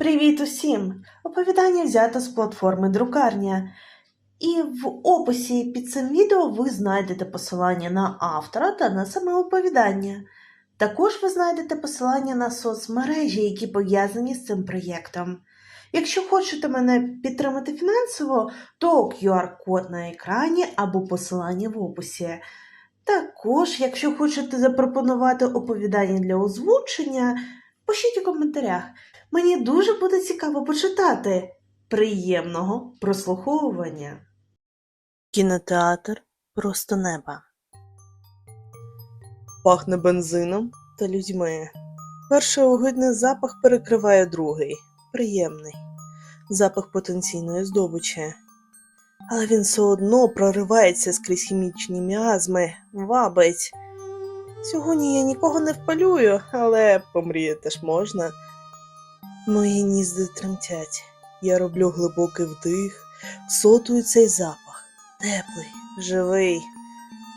Привіт усім! Оповідання взято з платформи Друкарня. І в описі під цим відео ви знайдете посилання на автора та на саме оповідання. Також ви знайдете посилання на соцмережі, які пов'язані з цим проєктом. Якщо хочете мене підтримати фінансово, то QR-код на екрані або посилання в описі. Також, якщо хочете запропонувати оповідання для озвучення, пишіть у коментарях. Мені дуже буде цікаво почитати. Приємного прослуховування. Кінотеатр просто неба. Пахне бензином та людьми. Перший огидний запах перекриває другий, приємний запах потенційної здобичі. Але він все одно проривається скрізь хімічні міазми, вабить. Сьогодні я нікого не впалюю, але помріяти ж можна. Мої нізди тремтять. Я роблю глибокий вдих, сотую цей запах. Теплий, живий.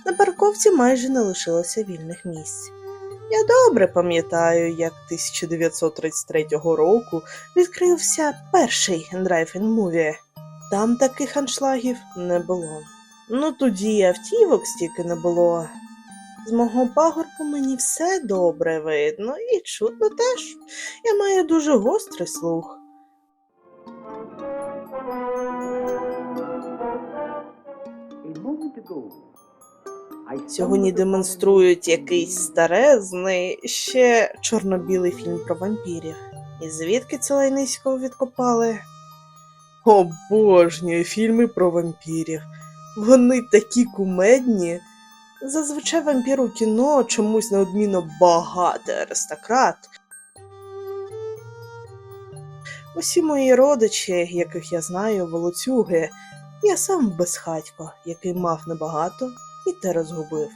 На парковці майже не лишилося вільних місць. Я добре пам'ятаю, як 1933 року відкрився перший драйв-ін муві. Там таких аншлагів не було. Ну тоді автівок стільки не було. З мого пагорбу мені все добре видно і чутно теж. Я маю дуже гострий слух. Сьогодні демонструють якийсь старезний, ще чорно-білий фільм про вампірів. І звідки це лайниського відкопали? Обожнюю фільми про вампірів. Вони такі кумедні. Зазвичай вампір у кіно чомусь неодмінно багатий аристократ. Усі мої родичі, яких я знаю, волоцюги, я сам безхатько, який мав небагато і те розгубив.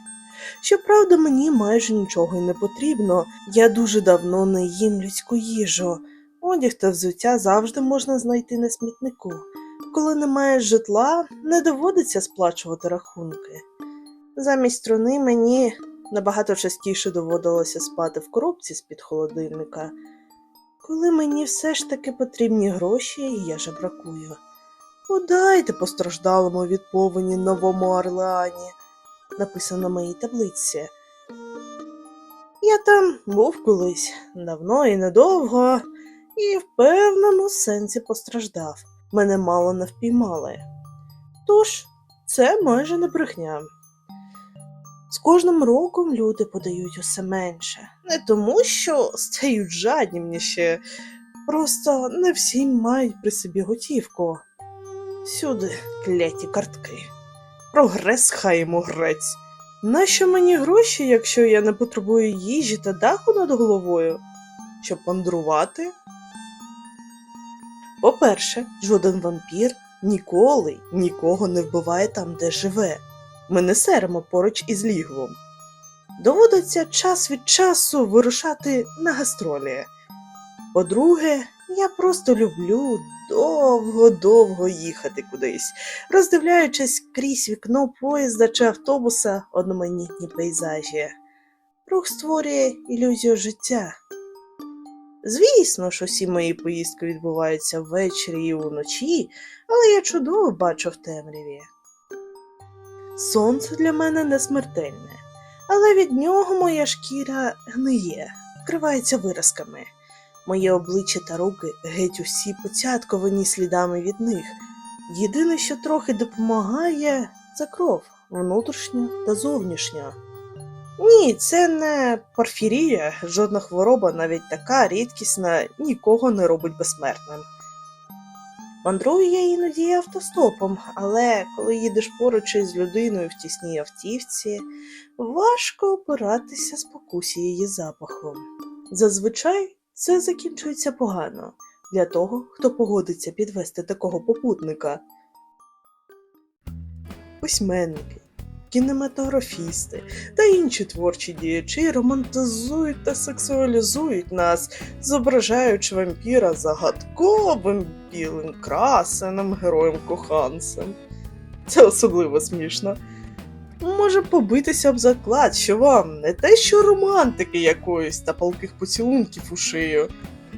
Щоправда, мені майже нічого й не потрібно, я дуже давно не їм людську їжу. Одяг та взуття завжди можна знайти на смітнику. Коли немає житла, не доводиться сплачувати рахунки. Замість труни мені набагато частіше доводилося спати в коробці з-під холодильника. Коли мені все ж таки потрібні гроші, я жебракую. Подайте постраждалому від повені новому Орлеані, написано на моїй таблиці. Я там був колись давно і недовго, і в певному сенсі постраждав. Мене мало не впіймали. Тож, це майже не брехня. З кожним роком люди подають усе менше. Не тому, що стають жадібніші, просто не всі мають при собі готівку. Всюди кляті картки. Прогрес хай йому грець. Нащо мені гроші, якщо я не потребую їжі та даху над головою? Щоб мандрувати? По-перше, жоден вампір ніколи нікого не вбиває там, де живе. Ми не серемо поруч із лігвом. Доводиться час від часу вирушати на гастролі. По-друге, я просто люблю довго-довго їхати кудись, роздивляючись крізь вікно поїзда чи автобуса одноманітні пейзажі. Рух створює ілюзію життя. Звісно ж, усі мої поїздки відбуваються ввечері і уночі, але я чудово бачу в темряві. Сонце для мене не смертельне, але від нього моя шкіра гниє, вкривається виразками. Моє обличчя та руки геть усі поцятковані слідами від них. Єдине, що трохи допомагає, це кров, внутрішня та зовнішня. Ні, це не порфірія, жодна хвороба, навіть така рідкісна, нікого не робить безсмертним. Мандрую я іноді автостопом, але коли їдеш поруч із людиною в тісній автівці, важко опиратися спокусі її запахом. Зазвичай це закінчується погано для того, хто погодиться підвести такого попутника. Письменники, кінематографісти та інші творчі діячі романтизують та сексуалізують нас, зображаючи вампіра загадковим білим красеним героєм-коханцем. Це особливо смішно. Може побитися об заклад, що вам не те, що романтики якоїсь та палких поцілунків у шию.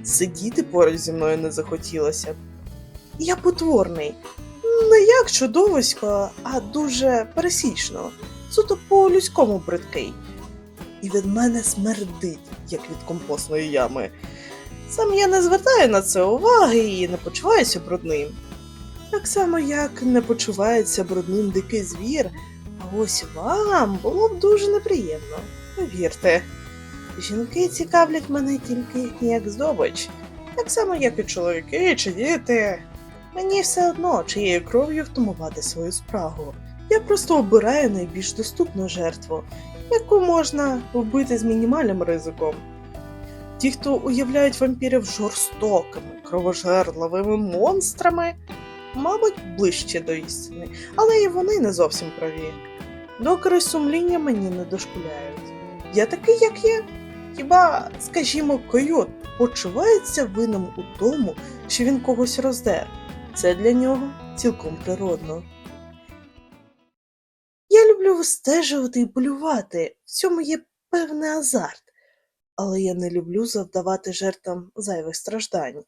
сидіти поруч зі мною не захотілося. Я потворний, не як чудовисько, а дуже пересічно, суто по людському бридкий. І від мене смердить, як від компостної ями. Сам я не звертаю на це уваги і не почуваюся брудним. Так само, як не почувається брудним дикий звір, а ось вам було б дуже неприємно, повірте. Жінки цікавлять мене тільки як здобич, так само, як і чоловіки чи діти. Мені все одно, чиєю кров'ю втамувати свою спрагу. Я просто обираю найбільш доступну жертву, яку можна вбити з мінімальним ризиком. Ті, хто уявляють вампірів жорстокими, кровожерливими монстрами, мабуть, ближче до істини, але і вони не зовсім праві. Докори сумління мені не дошкуляють. Я такий, як є. Хіба, скажімо, койот почувається винним у тому, що він когось роздер. Це для нього цілком природно. Я люблю вистежувати і полювати, в цьому є певний азарт, але я не люблю завдавати жертвам зайвих страждань.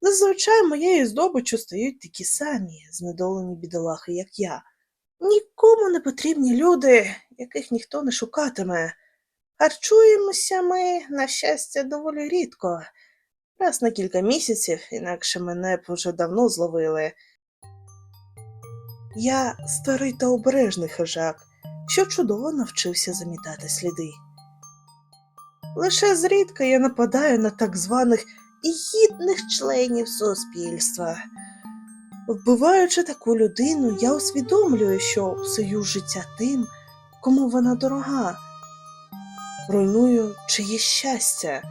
Зазвичай моєю здобиччю стають такі самі знедолені бідолахи, як я. Нікому не потрібні люди, яких ніхто не шукатиме. Харчуємося ми, на щастя, доволі рідко. Раз на кілька місяців, інакше мене б вже давно зловили. Я старий та обережний хижак, що чудово навчився замітати сліди. Лише зрідка я нападаю на так званих гідних членів суспільства. Вбиваючи таку людину, я усвідомлюю, що псую життя тим, кому вона дорога, руйную чиє щастя.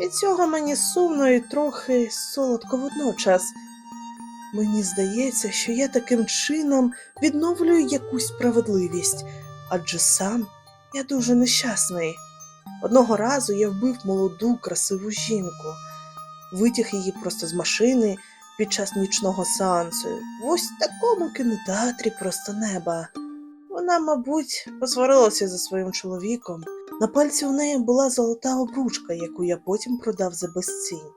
Від цього мені сумно і трохи солодко водночас. Мені здається, що я таким чином відновлюю якусь справедливість, адже сам я дуже нещасний. Одного разу я вбив молоду, красиву жінку, витяг її просто з машини під час нічного сеансу, в ось такому кінотеатрі просто неба. Вона, мабуть, посварилася за своїм чоловіком. На пальці у неї була золота обручка, яку я потім продав за безцінь.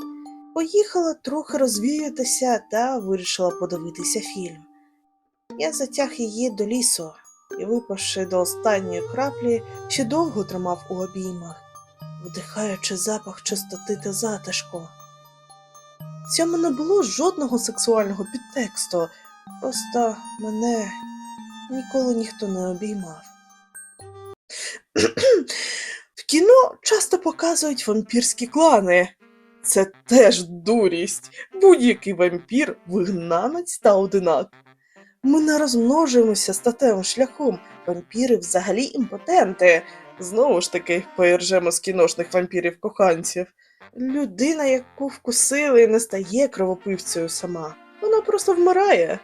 Поїхала трохи розвіятися та вирішила подивитися фільм. Я затяг її до лісу і, випавши до останньої краплі, ще довго тримав у обіймах, вдихаючи запах чистоти та затишку. В цьому не було жодного сексуального підтексту, просто мене ніколи ніхто не обіймав. Кіно часто показують вампірські клани. Це теж дурість. Будь-який вампір вигнанець та одинак. Ми не розмножуємося статевим шляхом. Вампіри взагалі імпотенти. Знову ж таки, поіржемо з кіношних вампірів коханців. Людина, яку вкусили, не стає кровопивцею сама. Вона просто вмирає.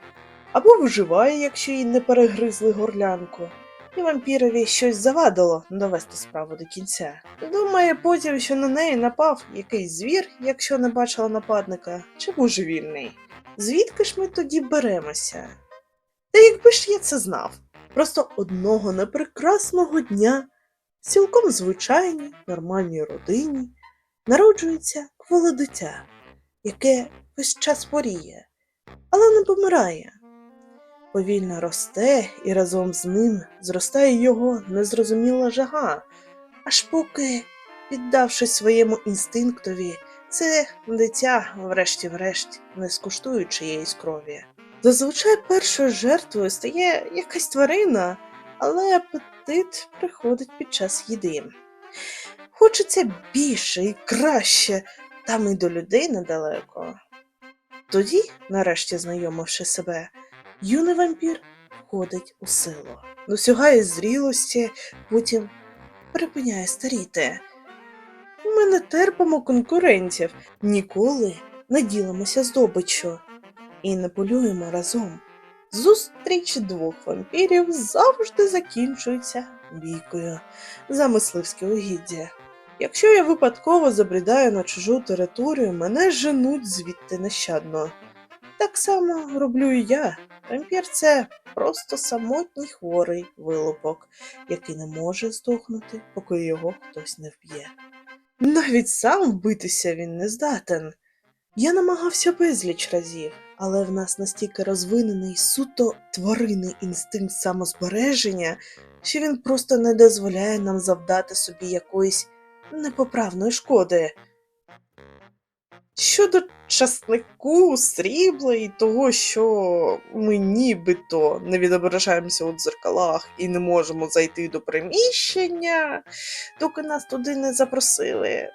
Або виживає, якщо їй не перегризли горлянку. І вампірові щось завадило довести справу до кінця. Думає потім, що на неї напав якийсь звір, якщо не бачила нападника, чи божевільний. Звідки ж ми тоді беремося? Та якби ж я це знав, просто одного непрекрасного дня, цілком звичайній, нормальній родині, народжується кволе дитя, яке весь час хворіє, але не помирає. Повільно росте, і разом з ним зростає його незрозуміла жага, аж поки, піддавшись своєму інстинктові, це дитя, врешті-врешт, не скуштує чиєїсь крові. Зазвичай першою жертвою стає якась тварина, але апетит приходить під час їди. Хочеться більше і краще, там і до людей недалеко. Тоді, нарешті знайомивши себе, юний вампір входить у силу, досягає зрілості, потім припиняє старіти. Ми не терпимо конкурентів, ніколи не ділимося здобиччю і не полюємо разом. Зустріч двох вампірів завжди закінчується бійкою за мисливське угіддя. Якщо я випадково забрідаю на чужу територію, мене женуть звідти нещадно. Так само роблю і я. Вампір це просто самотній хворий вилупок, який не може здохнути, поки його хтось не вб'є. Навіть сам вбитися він не здатен. Я намагався безліч разів, але в нас настільки розвинений суто тваринний інстинкт самозбереження, що він просто не дозволяє нам завдати собі якоїсь непоправної шкоди. Щодо часнику, срібла і того, що ми нібито не відображаємося у дзеркалах і не можемо зайти до приміщення, доки нас туди не запросили.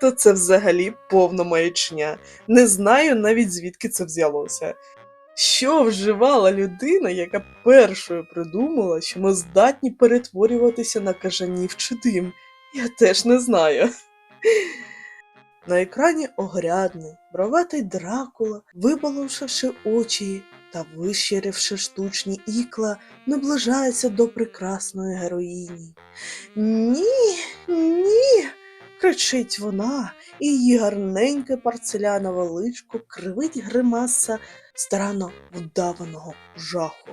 То це взагалі повна маячня. Не знаю навіть звідки це взялося. Що вживала людина, яка першою придумала, що ми здатні перетворюватися на кажанів чи дим? Я теж не знаю. На екрані огрядний, броватий Дракула, вибалувши очі та вищиривши штучні ікла, наближається до прекрасної героїні. Ні, ні. кричить вона, і її гарненьке парцелянове личко кривить гримаса старано вдаваного жаху.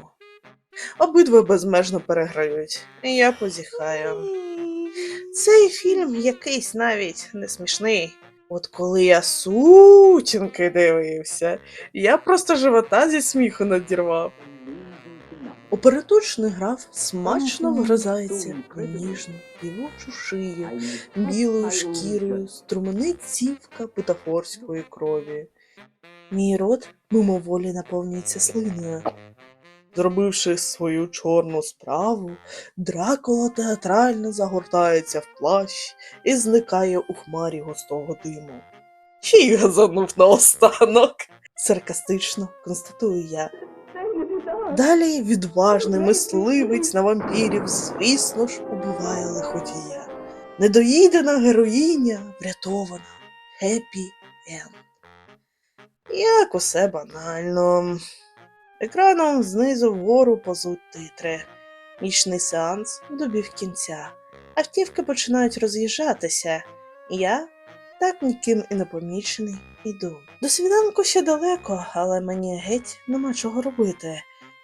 Обидва безмежно переграють, я позіхаю. Цей фільм якийсь навіть не смішний. От коли я сутінки дивився, я просто живота зі сміху надірвав. Операточний граф смачно вгризається в ніжну дівочу шию, білою шкірою струменить цівка бутафорської крові. Мій рот мимоволі наповнюється слиною. Зробивши свою чорну справу, Дракула театрально загортається в плащ і зникає у хмарі густого диму. Ще й газанув наостанок, саркастично констатую я. Далі відважний мисливець на вампірів, звісно ж, убиває лиходія. Недоїдена героїня врятована. Хеппі енд. Як усе банально. Екраном знизу вгору позуть титри. Нічний сеанс добіг кінця. Автівки починають роз'їжджатися. Я, так ніким і не помічений, іду. До свіданку ще далеко, але мені геть нема чого робити,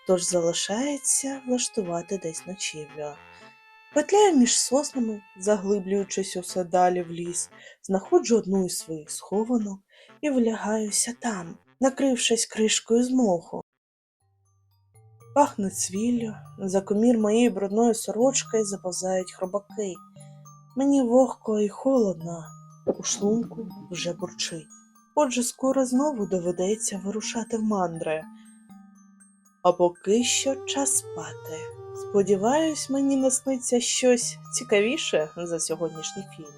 тож залишається влаштувати десь ночівлю. Петляю між соснами, заглиблюючись усе далі в ліс, знаходжу одну із своїх схованок і влягаюся там, накрившись кришкою з моху. Пахне цвіллю, за комір моєї брудної сорочки заповзають хробаки. Мені вогко і холодно, у шлунку вже бурчить. Отже, скоро знову доведеться вирушати в мандри. А поки що час спати. Сподіваюсь, мені насниться щось цікавіше за сьогоднішній фільм.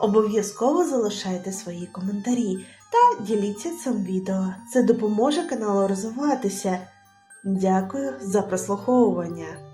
Обов'язково залишайте свої коментарі та діліться цим відео. Це допоможе каналу розвиватися. Дякую за прослуховування.